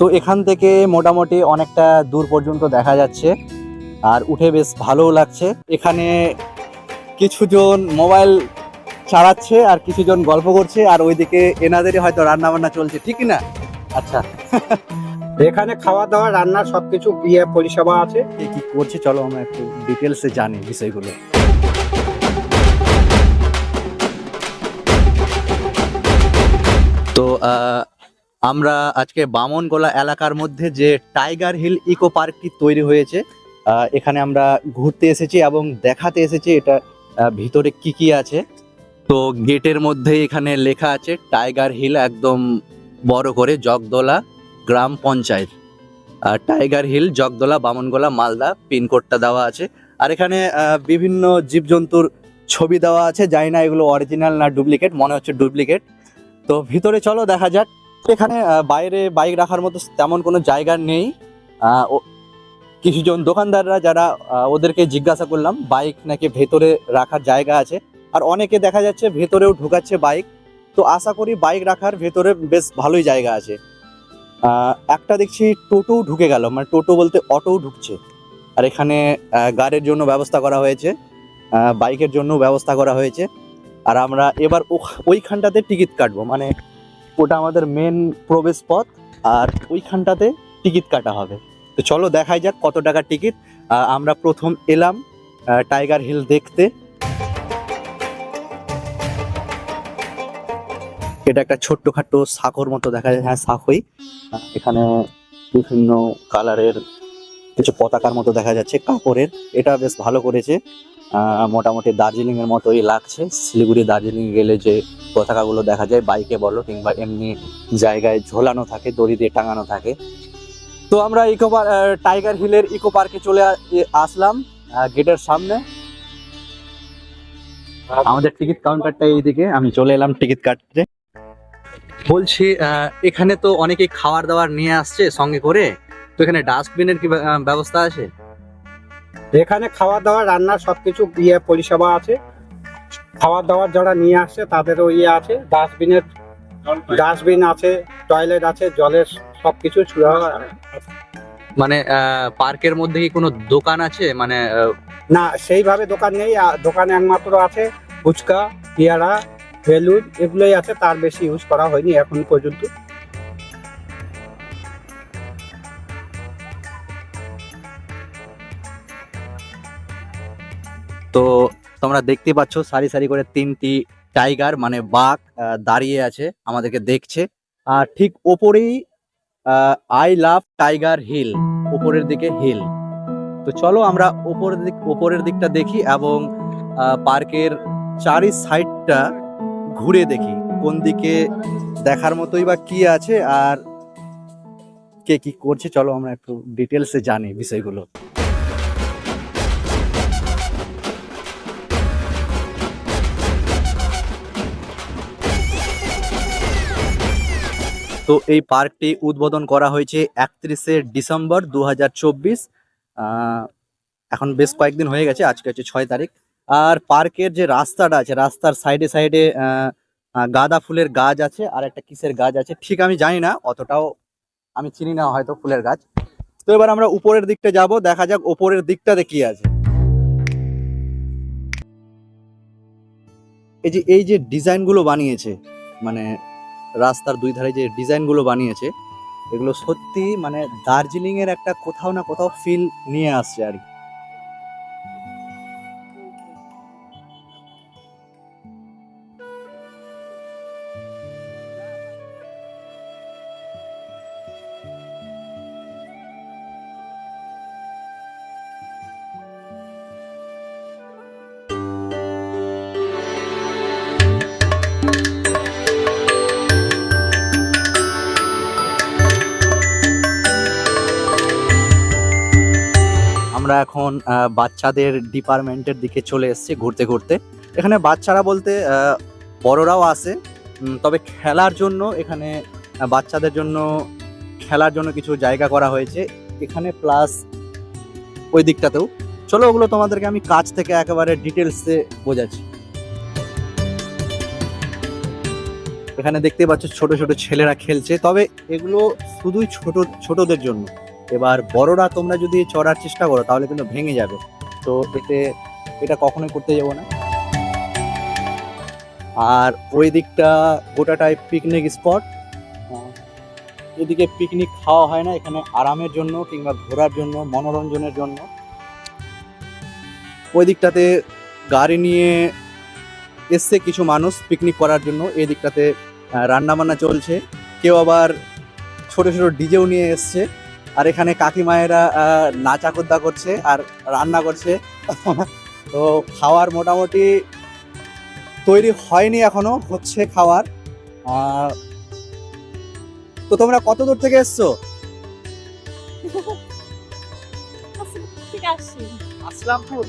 তো এখান থেকে মোটামুটি অনেকটা দূর পর্যন্ত দেখা যাচ্ছে আর উঠে বেশ ভালোও লাগছে। এখানে কিছুজন মোবাইল চালাচ্ছে আর কিছুজন গল্প করছে আর ওইদিকে এনাদেরই হয়তো রান্না বান্না চলছে ঠিক না? আচ্ছা। এখানে খাওয়া দাওয়া রান্না সবকিছু বিয়ে পরিষেবা আছে। কে কি করছে চলো আমরা একটু ডিটেলসে জানি বিষয়গুলো। তো আহ, আমরা আজকে বামনগোলা এলাকার মধ্যে যে টাইগার হিল ইকো পার্কটি তৈরি হয়েছে এখানে আমরা ঘুরতে এসেছি এবং দেখাতে এসেছি এটা ভিতরে কি কি আছে। তো গেটের মধ্যে এখানে লেখা আছে, টাইগার হিল একদম বড় করে জগদোলা গ্রাম পঞ্চায়েত। আর টাইগার হিল, জগদলা, বামনগোলা, মালদা পিনকোডটা দেওয়া আছে। আর এখানে বিভিন্ন জীবজন্তুর ছবি দেওয়া আছে, জানি না এগুলো অরিজিনাল না ডুপ্লিকেট মনে হচ্ছে ডুপ্লিকেট তো ভিতরে চলো, দেখা যাক। এখানে বাইরে বাইক রাখার মতো তেমন কোনো জায়গা নেই। কিছুজন দোকানদাররা যারা ওদেরকে জিজ্ঞাসা করলাম, বাইক নাকি ভেতরে রাখার জায়গা আছে। আর অনেকে দেখা যাচ্ছে ভেতরেও ঢুকাচ্ছে বাইক। তো আশা করি বাইক রাখার ভেতরে বেশ ভালোই জায়গা আছে। একটা দেখছি টোটো ঢুকে গেল মানে টোটো বলতে অটোও ঢুকছে। আর এখানে গাড়ির জন্য ব্যবস্থা করা হয়েছে। বাইকের জন্য ব্যবস্থা করা হয়েছে। আর আমরা এবার ওইখানটাতে টিকিট কাটবো মানে ওটা আমাদের মেন প্রবেশ পথ, আর ওইখানটাতে টিকিট কাটা হবে। তো চলো দেখাই যাক কত টাকার টিকিট। আমরা প্রথম এলাম টাইগার হিল দেখতে। এটা একটা ছোট্টখাট্ট সাঁকোর মতো দেখা যায় হ্যাঁ সাঁকোই এখানে বিভিন্ন কালারের কিছু পতাকার মতো দেখা যাচ্ছে, কাপড়ের। এটা বেশ ভালো করেছে। মোটামুটি দার্জিলিং এর মতোই লাগছে। শিলিগুড়ি, দার্জিলিং গেলে যে পতাকাগুলো দেখা যায়, বাইকে বলো কিংবা এমনি জায়গায় ঝোলানো থাকে, দড়ি দিয়ে টাঙানো থাকে। তো আমরা ইকো টাইগার হিলের ইকো পার্কে চলে আসলাম গেটের সামনে। আমাদের টিকিট কাউন্টারটা এইদিকে, আমি চলে এলাম টিকিট কাটতে। বলছি এখানে তো অনেকেই খাবার দাবার নিয়ে আসছে সঙ্গে করে। তো এখানে ডাস্টবিনের কি ব্য- ব্যবস্থা আছে? এখানে খাওয়া দাওয়া রান্না সবকিছু বিয়ে পরিষেবা আছে। খাওয়া দাওয়ার যারা নিয়ে আসছে তাদেরও ইয়ে আছে। ডাস্টবিনের ডাস্টবিন আছে টয়লেট আছে জলের সবকিছু সুবিধা আছে। মানে পার্কের মধ্যে কি কোনো দোকান আছে? মানে না সেইভাবে দোকান নেই। দোকানে একমাত্র আছে ফুচকা পেয়ারা বেলুন এগুলোই আছে। তার বেশি ইউজ করা হয়নি এখন পর্যন্ত। তোমরা দেখতে পাচ্ছ, সারি সারি করে তিনটি টাইগার মানে বাঘ দাঁড়িয়ে আছে, আমাদেরকে দেখছে। আর ঠিক ওপরেই আই লাভ টাইগার হিল উপরের দিকে হিল তো চলো আমরা ওপরের দিক, ওপরের দিকটা দেখি এবং পার্কের চারি সাইডটা ঘুরে দেখি। কোন দিকে দেখার মতোই বা কি আছে, আর কে কি করছে, চলো আমরা একটু ডিটেলসে জানি বিষয়গুলো। তো এই পার্কটি উদ্বোধন করা হয়েছে একত্রিশে ডিসেম্বর দু হাজার চব্বিশ এখন বেশ কয়েকদিন হয়ে গেছে, আজকে হচ্ছে ছয় তারিখ। আর পার্কের যে রাস্তাটা আছে, রাস্তার সাইডে সাইডে গাঁদা ফুলের গাছ আছে আর একটা কিসের গাছ আছে। ঠিক আমি জানি না, অতটাও আমি চিনি না হয়তো ফুলের গাছ। তো এবার আমরা উপরের দিকটা যাব, দেখা যাক উপরের দিকটাতে কি আছে। এই যে এই যে ডিজাইনগুলো বানিয়েছে মানে রাস্তার দুই ধারে যে ডিজাইনগুলো বানিয়েছে, এগুলো সত্যি মানে দার্জিলিংয়ের একটা কোথাও না কোথাও ফিল নিয়ে আসছে আর কি। আমরা এখন বাচ্চাদের ডিপার্টমেন্টের দিকে চলে এসেছি ঘুরতে ঘুরতে। এখানে বাচ্চারা বলতে বড়রাও আসে তবে খেলার জন্য এখানে বাচ্চাদের জন্য, খেলার জন্য কিছু জায়গা করা হয়েছে। এখানে প্লাস ওই দিকটাতেও। চলো ওগুলো তোমাদেরকে আমি কাছ থেকে একেবারে ডিটেলসে বোঝাচ্ছি। এখানে দেখতে পাচ্ছ ছোট ছোট ছেলেরা খেলছে। তবে এগুলো শুধুই ছোট, ছোটদের জন্য। এবার বড়রা তোমরা যদি চড়ার চেষ্টা করো, তাহলে কিন্তু ভেঙে যাবে। তো এতে, এটা কখনোই করতে যাব না। আর ওই দিকটা গোটাটাই পিকনিক স্পট এদিকে পিকনিক খাওয়া হয় না, এখানে আরামের জন্য কিংবা ঘোরার জন্য, মনোরঞ্জনের জন্য। ওই দিকটাতে গাড়ি নিয়ে এসছে কিছু মানুষ পিকনিক করার জন্য। এই দিকটাতে রান্না বান্না চলছে। কেউ আবার ছোট ছোট ডিজেও নিয়ে এসছে। আর এখানে কাকিমায়েরা নাচাকোদ্দা করছে আর রান্না করছে। তো খাওয়ার মোটামুটি তৈরি হয়নি এখনও হচ্ছে খাওয়ার। তো তোমরা কত দূর থেকে এসছো? আসলামপুর।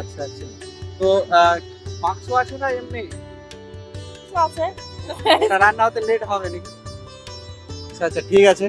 আচ্ছা আচ্ছা। তো মাংস আছে না এমনি? আছে। রান্না হতে লেট হবে নাকি? আচ্ছা আচ্ছা ঠিক আছে।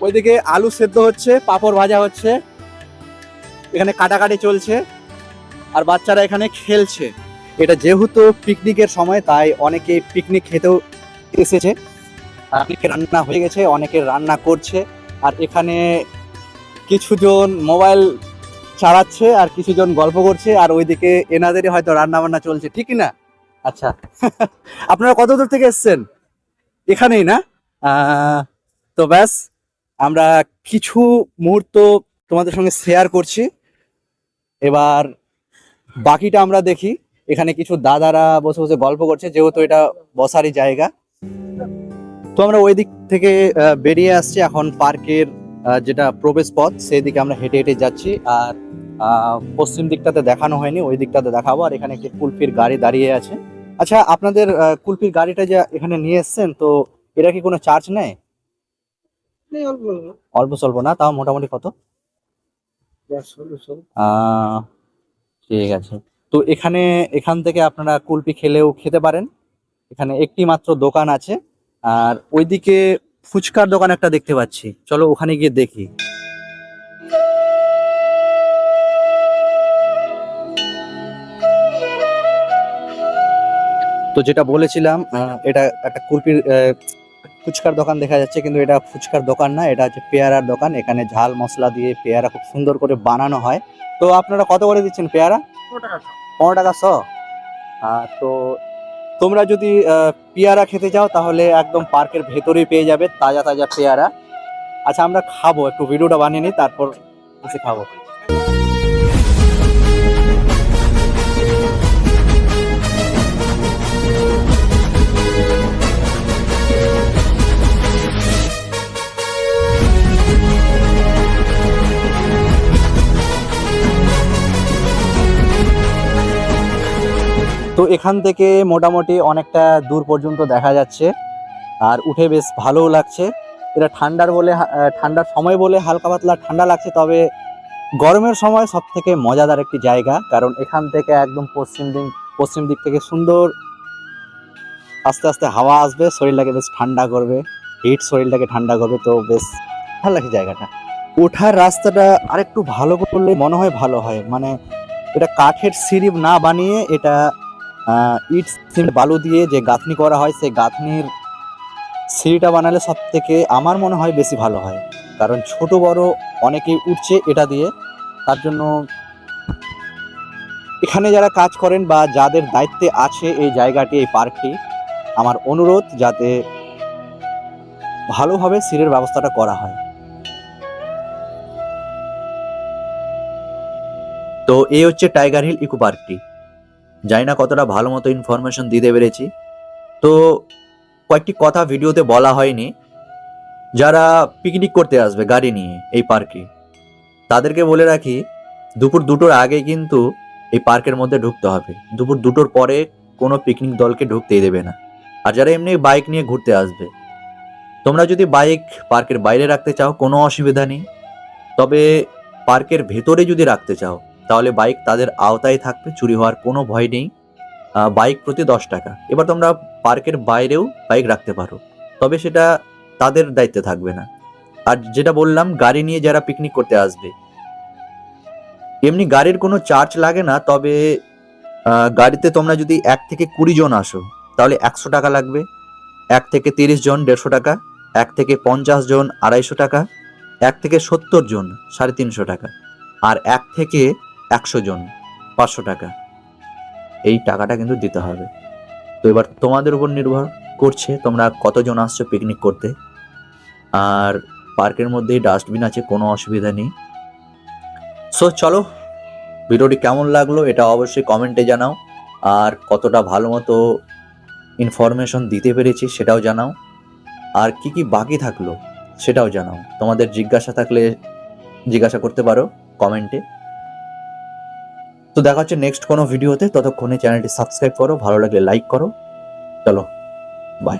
ওইদিকে আলু সেদ্ধ হচ্ছে, পাঁপড় ভাজা হচ্ছে, এখানে কাটাকাটি চলছে, আর বাচ্চারা এখানে খেলছে। এটা যেহেতু পিকনিকের সময়, তাই অনেকে পিকনিক খেতেও এসেছে। অনেকে রান্না হয়ে গেছে, অনেকে রান্না করছে, আর এখানে কিছুজন মোবাইল চালাচ্ছে, আর কিছুজন গল্প করছে, আর ওইদিকে এনাদেরই হয়তো রান্না বান্না চলছে, ঠিক না? আচ্ছা আপনারা কত দূর থেকে এসেছেন? এখানেই না? তো ব্যাস, আমরা কিছু মুহূর্ত তোমাদের সঙ্গে শেয়ার করছি। এবার বাকিটা আমরা দেখি। এখানে কিছু দাদারা বসে বসে গল্প করছে, যেহেতু এটা বসারই জায়গা। তো আমরা ওই দিক থেকে বেরিয়ে আসছি। এখন পার্কের যেটা প্রবেশ পথ, সেই দিকে আমরা হেঁটে হেঁটে যাচ্ছি। আর পশ্চিম দিকটাতে দেখানো হয়নি, ওই দিকটাতে দেখাবো। আর এখানে একটি কুলফির গাড়ি দাঁড়িয়ে আছে। আচ্ছা আপনাদের কুলফির গাড়িটা যে এখানে নিয়ে এসছেন, তো এটা কি কোনো চার্জ নেয়? অল্প স্বল্প না? তাও মোটামুটি কত? ঠিক আছে। তো এখানে এখান থেকে আপনারা কুলপি খেলেও খেতে পারেন। এখানে একটি মাত্র দোকান আছে। আর ওইদিকে ফুচকার দোকান একটা দেখতে পাচ্ছি। চলো ওখানে গিয়ে দেখি। তো যেটা বলেছিলাম এটা একটা কুলপির ফুচকার দোকান দেখা যাচ্ছে কিন্তু এটা ফুচকার দোকান না এটা হচ্ছে পেয়ারার দোকান। এখানে ঝাল মশলা দিয়ে পেয়ারা খুব সুন্দর করে বানানো হয়। তো আপনারা কত করে দিচ্ছেন পেয়ারা? পনেরো টাকা শ তো তোমরা যদি পেয়ারা খেতে চাও তাহলে একদম পার্কের ভেতরেই পেয়ে যাবে তাজা তাজা পেয়ারা। আচ্ছা আমরা খাব একটু ভিডিওটা বানিয়ে নিই তারপর এসে খাব। তো এখান থেকে মোটামুটি অনেকটা দূর পর্যন্ত দেখা যাচ্ছে। আর উঠে বেশ ভালোও লাগছে। এটা ঠান্ডার বলে ঠান্ডার সময় বলে হালকা পাতলা ঠান্ডা লাগছে, তবে গরমের সময় সব থেকে মজাদার একটি জায়গা, কারণ এখান থেকে একদম পশ্চিম দিক পশ্চিম দিক থেকে সুন্দর আস্তে আস্তে হাওয়া আসবে, শরীরটাকে বেশ ঠান্ডা করবে হিট শরীরটাকে ঠান্ডা করবে, তো বেশ ভালো লাগছে জায়গাটা। ওঠার রাস্তাটা আরেকটু ভালো করলে মনে হয় ভালো হয়। মানে এটা কাঠের সিঁড়ি না বানিয়ে এটা ইট সিমেন্ট বালু দিয়ে যে গাঁথনি করা হয়, সেই গাঁথনির সিঁড়িটা বানালে সব থেকে আমার মনে হয় বেশি ভালো হয়। কারণ ছোট বড় অনেকেই উঠছে এটা দিয়ে। তার জন্য এখানে যারা কাজ করেন বা যাদের দায়িত্বে আছে এই জায়গাটি, এই পার্কটি, আমার অনুরোধ যাতে ভালোভাবে সিঁড়ির ব্যবস্থাটা করা হয়। তো এই হচ্ছে টাইগার হিল ইকো পার্কটি। জানি না কতটা ভালো মতো ইনফরমেশন দিতে পেরেছি। তো কয়েকটি কথা ভিডিওতে বলা হয়নি। যারা পিকনিক করতে আসবে গাড়ি নিয়ে এই পার্কে তাদেরকে বলে রাখি, দুপুর দুটোর আগে কিন্তু এই পার্কের মধ্যে ঢুকতে হবে। দুপুর দুটোর পরে কোনো পিকনিক দলকে ঢুকতেই দেবে না। আর যারা এমনি বাইক নিয়ে ঘুরতে আসবে, তোমরা যদি বাইক পার্কের বাইরে রাখতে চাও, কোনো অসুবিধা নেই। তবে পার্কের ভেতরে যদি রাখতে চাও তাহলে বাইক তাদের আওতায় থাকবে, চুরি হওয়ার কোনো ভয় নেই। বাইক প্রতি দশ টাকা। এবার তোমরা পার্কের বাইরেও বাইক রাখতে পারো। তবে সেটা তাদের দায়িত্বে থাকবে না। আর যেটা বললাম, গাড়ি নিয়ে যারা পিকনিক করতে আসবে, এমনি গাড়ির কোনো চার্জ লাগে না, তবে গাড়িতে তোমরা যদি এক থেকে কুড়ি জন আসো, তাহলে একশো টাকা লাগবে। এক থেকে তিরিশ জন দেড়শো টাকা, এক থেকে পঞ্চাশ জন আড়াইশো টাকা, এক থেকে সত্তর জন সাড়ে তিনশো টাকা। আর এক থেকে একশো জন, পাঁচশো টাকা। এই টাকাটা কিন্তু দিতে হবে। তো এবার তোমাদের উপর নির্ভর করছে তোমরা কতজন আসছো পিকনিক করতে। আর পার্কের মধ্যেই ডাস্টবিন আছে, কোনো অসুবিধা নেই। সো চলো, ভিডিওটি কেমন লাগল এটা অবশ্যই কমেন্টে জানাও। আর কতটা ভালো মতো ইনফরমেশন দিতে পেরেছি সেটাও জানাও। আর কি কি বাকি থাকল সেটাও জানাও। তোমাদের জিজ্ঞাসা থাকলে জিজ্ঞাসা করতে পারো কমেন্টে তো দেখা হচ্ছে নেক্সট কোনো ভিডিওতে ততক্ষণে চ্যানেলটি সাবস্ক্রাইব করো, ভালো লাগলে লাইক করো। চলো বাই